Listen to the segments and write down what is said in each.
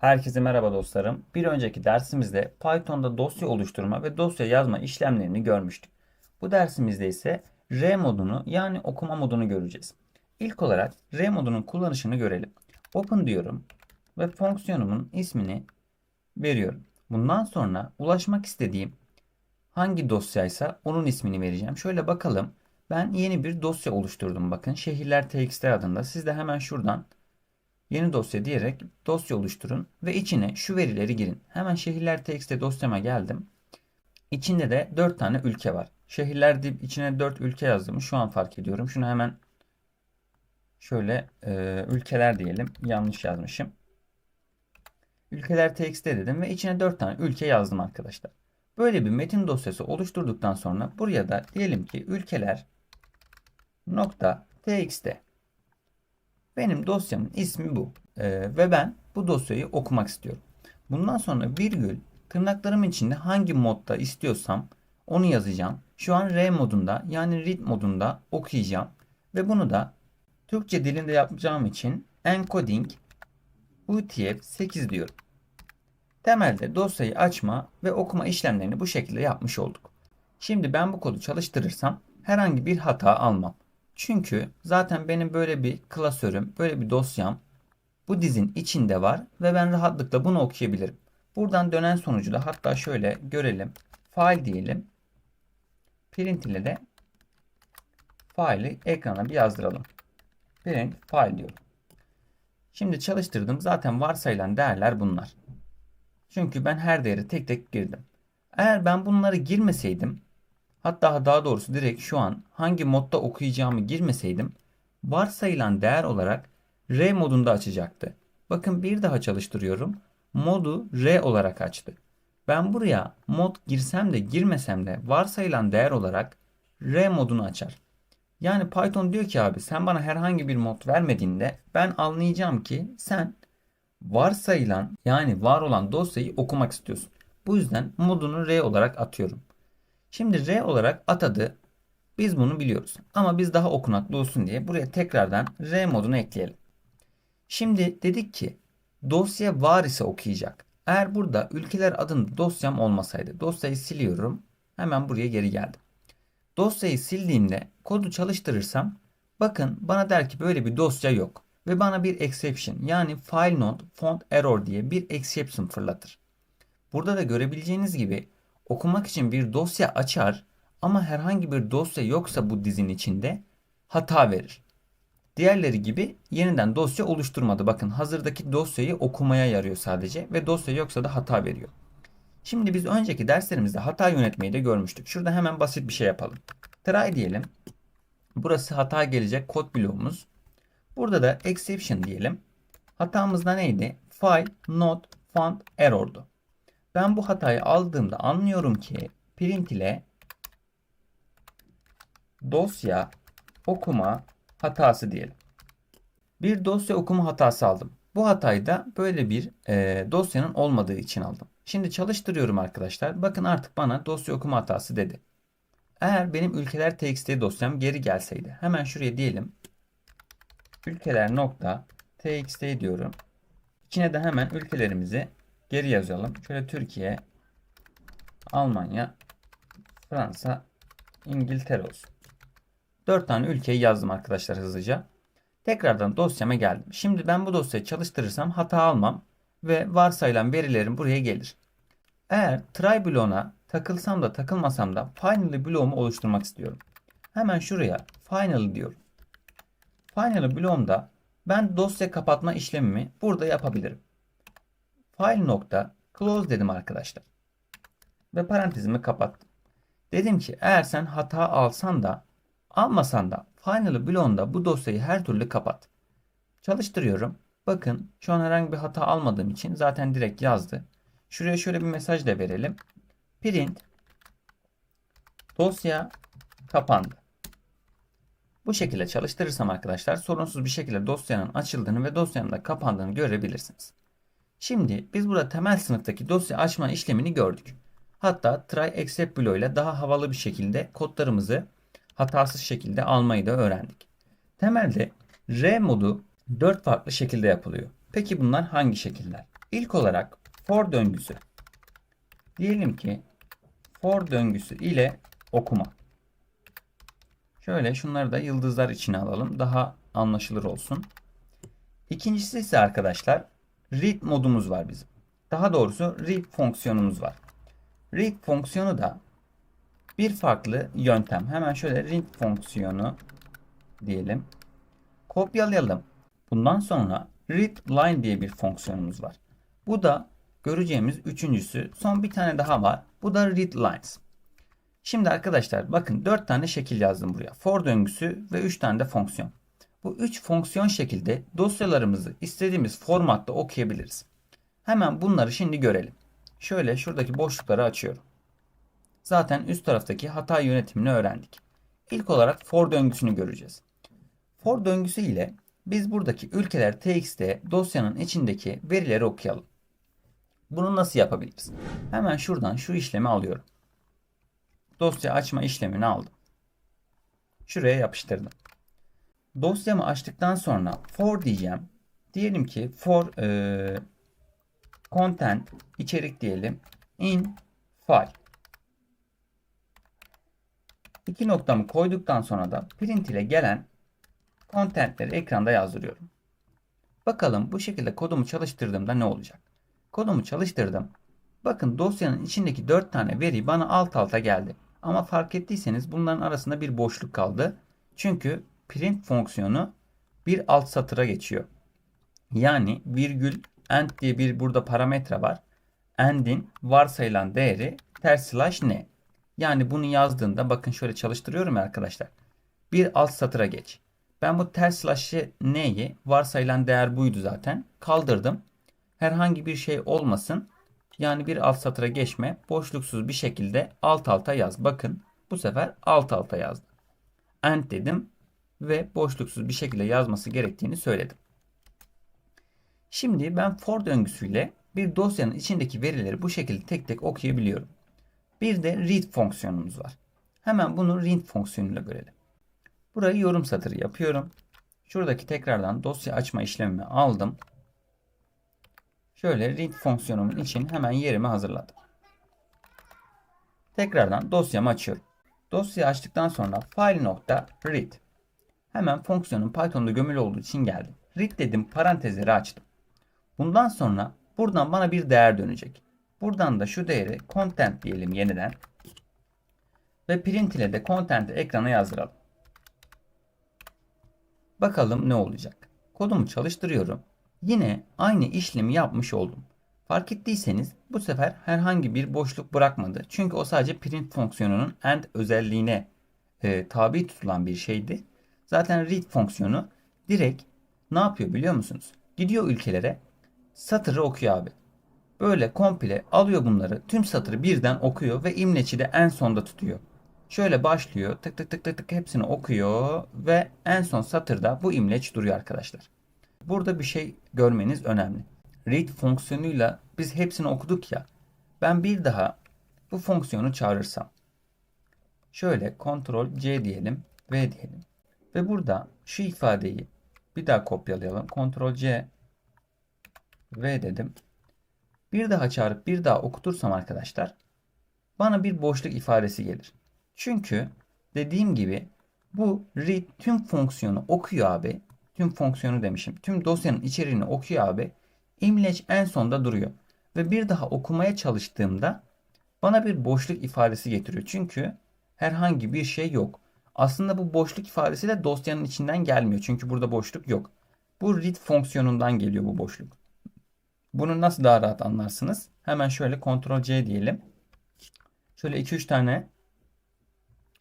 Herkese merhaba dostlarım. Bir önceki dersimizde Python'da dosya oluşturma ve dosya yazma işlemlerini görmüştük. Bu dersimizde ise R modunu yani okuma modunu göreceğiz. İlk olarak R modunun kullanışını görelim. Open diyorum ve fonksiyonumun ismini veriyorum. Bundan sonra ulaşmak istediğim hangi dosyaysa onun ismini vereceğim. Şöyle bakalım. Ben yeni bir dosya oluşturdum bakın. Şehirler txt adında. Siz de hemen şuradan Yeni dosya diyerek dosya oluşturun ve içine şu verileri girin. Hemen şehirler txt dosyama geldim. İçinde de 4 tane ülke var. Şehirler deyip içine 4 ülke yazdığımı şu an fark ediyorum. Şunu hemen şöyle e, ülkeler diyelim. Yanlış yazmışım. Ülkeler txt dedim ve içine 4 tane ülke yazdım arkadaşlar. Böyle bir metin dosyası oluşturduktan sonra buraya da diyelim ki ülkeler nokta txt benim dosyamın ismi bu. Ee, ve ben bu dosyayı okumak istiyorum. Bundan sonra virgül tırnaklarım içinde hangi modda istiyorsam onu yazacağım. Şu an R modunda yani read modunda okuyacağım. Ve bunu da Türkçe dilinde yapacağım için encoding UTF-8 diyorum. Temelde dosyayı açma ve okuma işlemlerini bu şekilde yapmış olduk. Şimdi ben bu kodu çalıştırırsam herhangi bir hata almam. Çünkü zaten benim böyle bir klasörüm, böyle bir dosyam bu dizin içinde var ve ben rahatlıkla bunu okuyabilirim. Buradan dönen sonucu da hatta şöyle görelim. File diyelim. Print ile de file'i ekrana bir yazdıralım. Print file diyorum. Şimdi çalıştırdım. Zaten varsayılan değerler bunlar. Çünkü ben her değeri tek tek girdim. Eğer ben bunları girmeseydim Hatta daha doğrusu direkt şu an hangi modda okuyacağımı girmeseydim varsayılan değer olarak R modunda açacaktı. Bakın bir daha çalıştırıyorum. Modu R olarak açtı. Ben buraya mod girsem de girmesem de varsayılan değer olarak R modunu açar. Yani Python diyor ki abi sen bana herhangi bir mod vermediğinde ben anlayacağım ki sen varsayılan yani var olan dosyayı okumak istiyorsun. Bu yüzden modunu R olarak atıyorum. Şimdi R olarak atadı. Biz bunu biliyoruz. Ama biz daha okunaklı olsun diye buraya tekrardan R modunu ekleyelim. Şimdi dedik ki dosya var ise okuyacak. Eğer burada ülkeler adında dosyam olmasaydı dosyayı siliyorum. Hemen buraya geri geldim. Dosyayı sildiğimde kodu çalıştırırsam bakın bana der ki böyle bir dosya yok. Ve bana bir exception yani file not font error diye bir exception fırlatır. Burada da görebileceğiniz gibi okumak için bir dosya açar ama herhangi bir dosya yoksa bu dizin içinde hata verir. Diğerleri gibi yeniden dosya oluşturmadı. Bakın hazırdaki dosyayı okumaya yarıyor sadece ve dosya yoksa da hata veriyor. Şimdi biz önceki derslerimizde hata yönetmeyi de görmüştük. Şurada hemen basit bir şey yapalım. Try diyelim. Burası hata gelecek kod bloğumuz. Burada da exception diyelim. Hatamız da neydi? File not found error'du. Ben bu hatayı aldığımda anlıyorum ki print ile dosya okuma hatası diyelim. Bir dosya okuma hatası aldım. Bu hatayı da böyle bir e, dosyanın olmadığı için aldım. Şimdi çalıştırıyorum arkadaşlar. Bakın artık bana dosya okuma hatası dedi. Eğer benim ülkeler txt dosyam geri gelseydi. Hemen şuraya diyelim. Ülkeler nokta txt diyorum. İçine de hemen ülkelerimizi Geri yazalım. Şöyle Türkiye, Almanya, Fransa, İngiltere olsun. 4 tane ülkeyi yazdım arkadaşlar hızlıca. Tekrardan dosyama geldim. Şimdi ben bu dosyayı çalıştırırsam hata almam ve varsayılan verilerim buraya gelir. Eğer try bloğuna takılsam da takılmasam da finally bloğumu oluşturmak istiyorum. Hemen şuraya final diyorum. Final bloğumda ben dosya kapatma işlemimi burada yapabilirim file nokta close dedim arkadaşlar. Ve parantezimi kapattım. Dedim ki eğer sen hata alsan da almasan da final bloğunda bu dosyayı her türlü kapat. Çalıştırıyorum. Bakın şu an herhangi bir hata almadığım için zaten direkt yazdı. Şuraya şöyle bir mesaj da verelim. Print dosya kapandı. Bu şekilde çalıştırırsam arkadaşlar sorunsuz bir şekilde dosyanın açıldığını ve dosyanın da kapandığını görebilirsiniz. Şimdi biz burada temel sınıftaki dosya açma işlemini gördük. Hatta try except bloğu ile daha havalı bir şekilde kodlarımızı hatasız şekilde almayı da öğrendik. Temelde R modu 4 farklı şekilde yapılıyor. Peki bunlar hangi şekiller? İlk olarak for döngüsü. Diyelim ki for döngüsü ile okuma. Şöyle şunları da yıldızlar içine alalım. Daha anlaşılır olsun. İkincisi ise arkadaşlar read modumuz var bizim. Daha doğrusu read fonksiyonumuz var. Read fonksiyonu da bir farklı yöntem. Hemen şöyle read fonksiyonu diyelim. Kopyalayalım. Bundan sonra read line diye bir fonksiyonumuz var. Bu da göreceğimiz üçüncüsü. Son bir tane daha var. Bu da read lines. Şimdi arkadaşlar bakın 4 tane şekil yazdım buraya. For döngüsü ve 3 tane de fonksiyon. Bu 3 fonksiyon şekilde dosyalarımızı istediğimiz formatta okuyabiliriz. Hemen bunları şimdi görelim. Şöyle şuradaki boşlukları açıyorum. Zaten üst taraftaki hata yönetimini öğrendik. İlk olarak for döngüsünü göreceğiz. For döngüsü ile biz buradaki ülkeler txt dosyanın içindeki verileri okuyalım. Bunu nasıl yapabiliriz? Hemen şuradan şu işlemi alıyorum. Dosya açma işlemini aldım. Şuraya yapıştırdım. Dosyamı açtıktan sonra for diyeceğim. Diyelim ki for e, content içerik diyelim in file. İki noktamı koyduktan sonra da print ile gelen contentleri ekranda yazdırıyorum. Bakalım bu şekilde kodumu çalıştırdığımda ne olacak? Kodumu çalıştırdım. Bakın dosyanın içindeki 4 tane veri bana alt alta geldi. Ama fark ettiyseniz bunların arasında bir boşluk kaldı. Çünkü print fonksiyonu bir alt satıra geçiyor. Yani virgül end diye bir burada parametre var. End'in varsayılan değeri ters slash ne? Yani bunu yazdığında bakın şöyle çalıştırıyorum ya arkadaşlar. Bir alt satıra geç. Ben bu ters slash neyi varsayılan değer buydu zaten. Kaldırdım. Herhangi bir şey olmasın. Yani bir alt satıra geçme. Boşluksuz bir şekilde alt alta yaz. Bakın bu sefer alt alta yazdım. End dedim ve boşluksuz bir şekilde yazması gerektiğini söyledim. Şimdi ben for döngüsüyle bir dosyanın içindeki verileri bu şekilde tek tek okuyabiliyorum. Bir de read fonksiyonumuz var. Hemen bunu read fonksiyonuyla görelim. Burayı yorum satırı yapıyorum. Şuradaki tekrardan dosya açma işlemimi aldım. Şöyle read fonksiyonumun için hemen yerimi hazırladım. Tekrardan dosyamı açıyorum. Dosyayı açtıktan sonra file.read. Hemen fonksiyonun Python'da gömülü olduğu için geldim. Read dedim parantezleri açtım. Bundan sonra buradan bana bir değer dönecek. Buradan da şu değeri content diyelim yeniden. Ve print ile de content'i ekrana yazdıralım. Bakalım ne olacak. Kodumu çalıştırıyorum. Yine aynı işlemi yapmış oldum. Fark ettiyseniz bu sefer herhangi bir boşluk bırakmadı. Çünkü o sadece print fonksiyonunun end özelliğine e, tabi tutulan bir şeydi. Zaten read fonksiyonu direkt ne yapıyor biliyor musunuz? Gidiyor ülkelere satırı okuyor abi. Böyle komple alıyor bunları tüm satırı birden okuyor ve imleci de en sonda tutuyor. Şöyle başlıyor tık tık tık tık tık hepsini okuyor ve en son satırda bu imleç duruyor arkadaşlar. Burada bir şey görmeniz önemli. Read fonksiyonuyla biz hepsini okuduk ya. Ben bir daha bu fonksiyonu çağırırsam. Şöyle Ctrl C diyelim V diyelim. Ve burada şu ifadeyi bir daha kopyalayalım. Ctrl C V dedim. Bir daha çağırıp bir daha okutursam arkadaşlar bana bir boşluk ifadesi gelir. Çünkü dediğim gibi bu read tüm fonksiyonu okuyor abi. Tüm fonksiyonu demişim. Tüm dosyanın içeriğini okuyor abi. İmleç en sonda duruyor. Ve bir daha okumaya çalıştığımda bana bir boşluk ifadesi getiriyor. Çünkü herhangi bir şey yok. Aslında bu boşluk ifadesi de dosyanın içinden gelmiyor. Çünkü burada boşluk yok. Bu read fonksiyonundan geliyor bu boşluk. Bunu nasıl daha rahat anlarsınız? Hemen şöyle Ctrl C diyelim. Şöyle 2-3 tane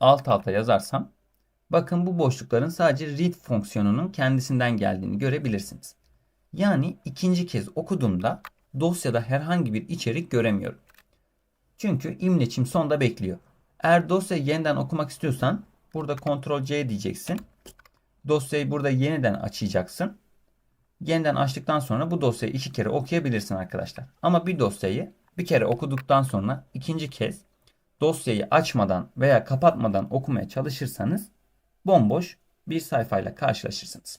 alt alta yazarsam bakın bu boşlukların sadece read fonksiyonunun kendisinden geldiğini görebilirsiniz. Yani ikinci kez okuduğumda dosyada herhangi bir içerik göremiyorum. Çünkü imleçim sonda bekliyor. Eğer dosyayı yeniden okumak istiyorsan burada Ctrl C diyeceksin. Dosyayı burada yeniden açacaksın. Yeniden açtıktan sonra bu dosyayı iki kere okuyabilirsin arkadaşlar. Ama bir dosyayı bir kere okuduktan sonra ikinci kez dosyayı açmadan veya kapatmadan okumaya çalışırsanız bomboş bir sayfayla karşılaşırsınız.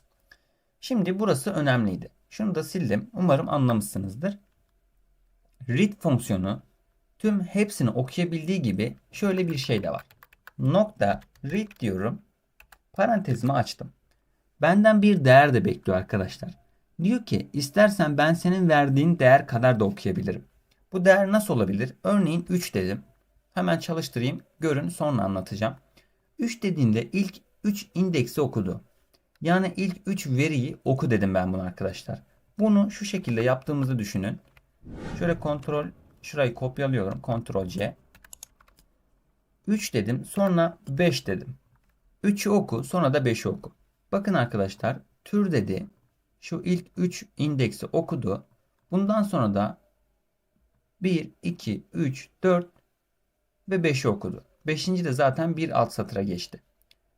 Şimdi burası önemliydi. Şunu da sildim. Umarım anlamışsınızdır. read fonksiyonu tüm hepsini okuyabildiği gibi şöyle bir şey de var. Nokta read diyorum. Parantezimi açtım. Benden bir değer de bekliyor arkadaşlar. Diyor ki istersen ben senin verdiğin değer kadar da okuyabilirim. Bu değer nasıl olabilir? Örneğin 3 dedim. Hemen çalıştırayım. Görün sonra anlatacağım. 3 dediğimde ilk 3 indeksi okudu. Yani ilk 3 veriyi oku dedim ben bunu arkadaşlar. Bunu şu şekilde yaptığımızı düşünün. Şöyle kontrol şurayı kopyalıyorum. Kontrol C. 3 dedim. Sonra 5 dedim. 3'ü oku. Sonra da 5'i oku. Bakın arkadaşlar. Tür dedi. Şu ilk 3 indeksi okudu. Bundan sonra da 1, 2, 3, 4 ve 5'i okudu. 5. de zaten bir alt satıra geçti.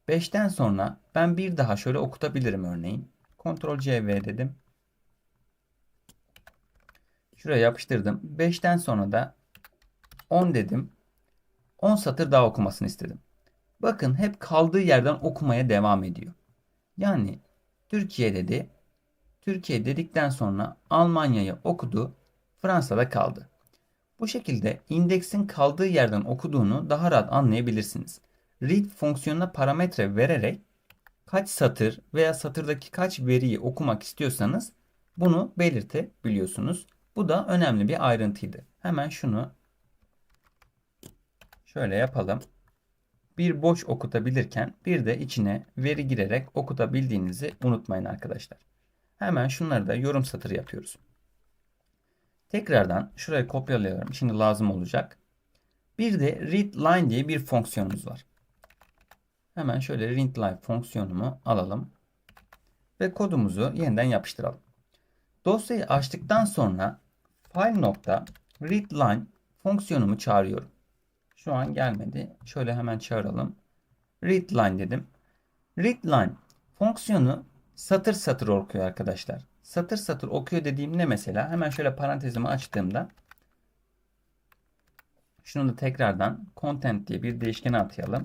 5'ten sonra ben bir daha şöyle okutabilirim örneğin. Ctrl C V dedim. Şuraya yapıştırdım. 5'ten sonra da 10 dedim. 10 satır daha okumasını istedim. Bakın hep kaldığı yerden okumaya devam ediyor. Yani Türkiye dedi. Türkiye dedikten sonra Almanya'yı okudu. Fransa'da kaldı. Bu şekilde indeksin kaldığı yerden okuduğunu daha rahat anlayabilirsiniz. Read fonksiyonuna parametre vererek kaç satır veya satırdaki kaç veriyi okumak istiyorsanız bunu belirtebiliyorsunuz. Bu da önemli bir ayrıntıydı. Hemen şunu şöyle yapalım. Bir boş okutabilirken bir de içine veri girerek okutabildiğinizi unutmayın arkadaşlar. Hemen şunları da yorum satırı yapıyoruz. Tekrardan şuraya kopyalıyorum. Şimdi lazım olacak. Bir de readline diye bir fonksiyonumuz var. Hemen şöyle readline fonksiyonumu alalım. Ve kodumuzu yeniden yapıştıralım. Dosyayı açtıktan sonra file nokta readline fonksiyonumu çağırıyorum. Şu an gelmedi. Şöyle hemen çağıralım. Readline dedim. Readline fonksiyonu satır satır okuyor arkadaşlar. Satır satır okuyor dediğim ne mesela? Hemen şöyle parantezimi açtığımda şunu da tekrardan content diye bir değişkene atayalım.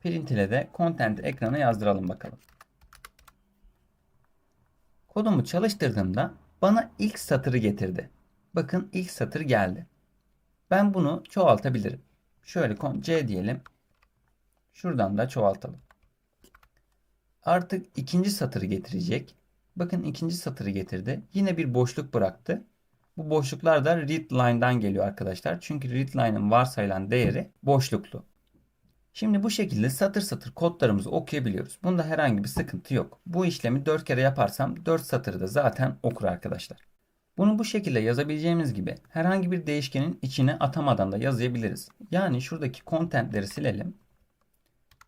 Print ile de content ekrana yazdıralım bakalım. Kodumu çalıştırdığımda bana ilk satırı getirdi. Bakın ilk satır geldi. Ben bunu çoğaltabilirim. Şöyle C diyelim. Şuradan da çoğaltalım. Artık ikinci satırı getirecek. Bakın ikinci satırı getirdi. Yine bir boşluk bıraktı. Bu boşluklar da readline'dan geliyor arkadaşlar. Çünkü readline'ın varsayılan değeri boşluklu. Şimdi bu şekilde satır satır kodlarımızı okuyabiliyoruz. Bunda herhangi bir sıkıntı yok. Bu işlemi 4 kere yaparsam 4 satırı da zaten okur arkadaşlar. Bunu bu şekilde yazabileceğimiz gibi herhangi bir değişkenin içine atamadan da yazabiliriz. Yani şuradaki contentleri silelim.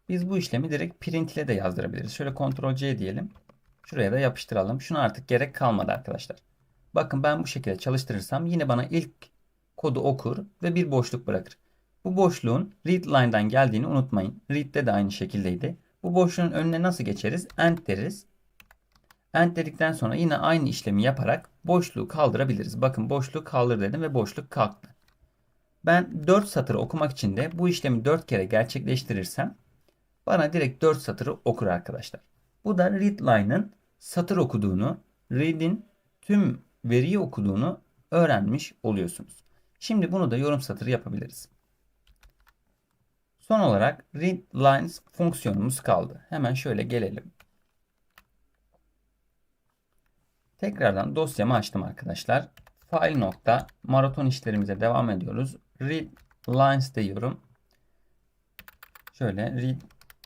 Biz bu işlemi direkt print ile de yazdırabiliriz. Şöyle Ctrl C diyelim. Şuraya da yapıştıralım. Şuna artık gerek kalmadı arkadaşlar. Bakın ben bu şekilde çalıştırırsam yine bana ilk kodu okur ve bir boşluk bırakır. Bu boşluğun read line'dan geldiğini unutmayın. Read'de de aynı şekildeydi. Bu boşluğun önüne nasıl geçeriz? End deriz. End dedikten sonra yine aynı işlemi yaparak boşluğu kaldırabiliriz. Bakın boşluğu kaldır dedim ve boşluk kalktı. Ben 4 satır okumak için de bu işlemi 4 kere gerçekleştirirsem bana direkt 4 satırı okur arkadaşlar. Bu da readline'ın satır okuduğunu, read'in tüm veriyi okuduğunu öğrenmiş oluyorsunuz. Şimdi bunu da yorum satırı yapabiliriz. Son olarak readlines fonksiyonumuz kaldı. Hemen şöyle gelelim. Tekrardan dosyamı açtım arkadaşlar. File nokta maraton işlerimize devam ediyoruz. Read lines diyorum. Şöyle read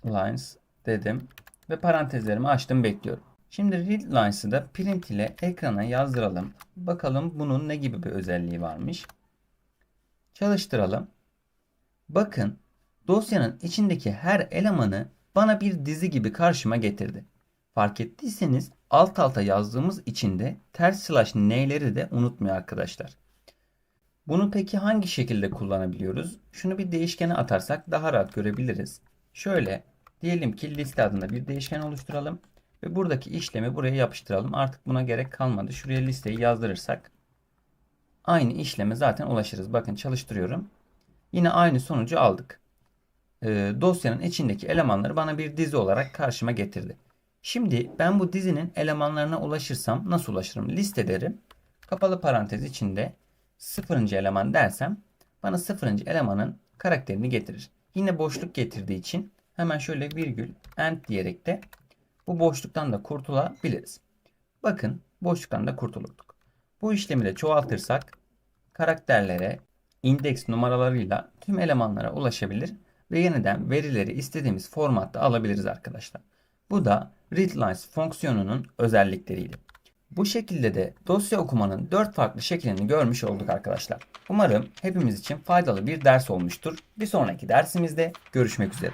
lines dedim ve parantezlerimi açtım bekliyorum. Şimdi read lines'ı da print ile ekrana yazdıralım. Bakalım bunun ne gibi bir özelliği varmış. Çalıştıralım. Bakın dosyanın içindeki her elemanı bana bir dizi gibi karşıma getirdi. Fark ettiyseniz alt alta yazdığımız için de ters slash n'leri de unutmuyor arkadaşlar. Bunu peki hangi şekilde kullanabiliyoruz? Şunu bir değişkene atarsak daha rahat görebiliriz. Şöyle diyelim ki liste adında bir değişken oluşturalım. Ve buradaki işlemi buraya yapıştıralım. Artık buna gerek kalmadı. Şuraya listeyi yazdırırsak aynı işleme zaten ulaşırız. Bakın çalıştırıyorum. Yine aynı sonucu aldık. Ee, dosyanın içindeki elemanları bana bir dizi olarak karşıma getirdi. Şimdi ben bu dizinin elemanlarına ulaşırsam nasıl ulaşırım? Liste derim. kapalı parantez içinde sıfırıncı eleman dersem bana sıfırıncı elemanın karakterini getirir. Yine boşluk getirdiği için hemen şöyle virgül end diyerek de bu boşluktan da kurtulabiliriz. Bakın boşluktan da kurtulduk. Bu işlemi de çoğaltırsak karakterlere indeks numaralarıyla tüm elemanlara ulaşabilir ve yeniden verileri istediğimiz formatta alabiliriz arkadaşlar. Bu da readlines fonksiyonunun özellikleriydi. Bu şekilde de dosya okumanın 4 farklı şeklini görmüş olduk arkadaşlar. Umarım hepimiz için faydalı bir ders olmuştur. Bir sonraki dersimizde görüşmek üzere.